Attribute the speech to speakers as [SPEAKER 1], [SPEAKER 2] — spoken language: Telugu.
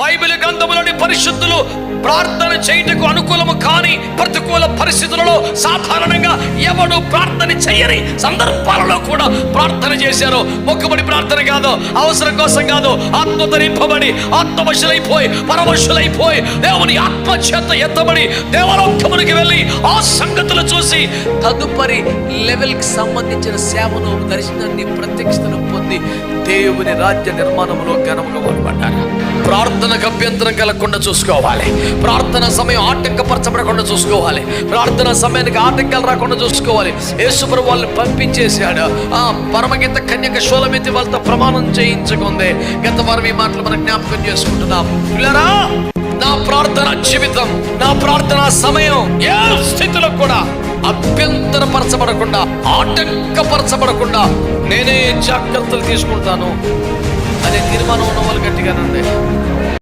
[SPEAKER 1] బైబిల్ గ్రంథములోని పరిశుద్ధులు ప్రార్థన చేయుటకు అనుకూలము కాని ప్రతికూల పరిస్థితులలో సాధారణంగా ఎవడు ప్రార్థన చేయని సందర్భాలలో కూడా ప్రార్థన చేశారు మొక్కుబడి ప్రార్థన కాదు అవసరం కోసం కాదు. ఆత్మతో నింపబడి ఆత్మవశులైపోయి పరవశులైపోయి దేవుని ఆత్మచేత ఎత్తబడి దేవలోకమునికి వెళ్ళి ఆ సంగతులు చూసి తదుపరి లెవెల్కి సంబంధించిన సేవను దర్శనాన్ని ప్రత్యక్షతను పొంది దేవుని రాజ్య నిర్మాణంలో ఘనముగా వాడబడ్డారు ప్రార్థనకు అభ్యంతరం కలగకుండా చూసుకోవాలి. ప్రార్థన సమయం ఆటంకపరచబడకుండా చూసుకోవాలి. ప్రార్థన సమయానికి ఆటంకాలు రాకుండా చూసుకోవాలి. యేసుప్రభు వాళ్ళని పంపించేశాడు. ఆ పరమగీత కన్యక షోలమితి వాళ్ళతో ప్రమాణం చేయించుకుంది. గత వారం ఈ మాటలు మనం జ్ఞాపకం చేసుకుంటున్నాం. పిల్లరా నా ప్రార్థన జీవితం నా ప్రార్థన సమయం ఏ స్థితిలో కూడా అభ్యంతరపరచబడకుండా ఆటంకపరచబడకుండా నేనే జాగ్రత్తలు తీసుకుంటాను. అనే తీర్మానం ఉన్న వాళ్ళు గట్టిగానండి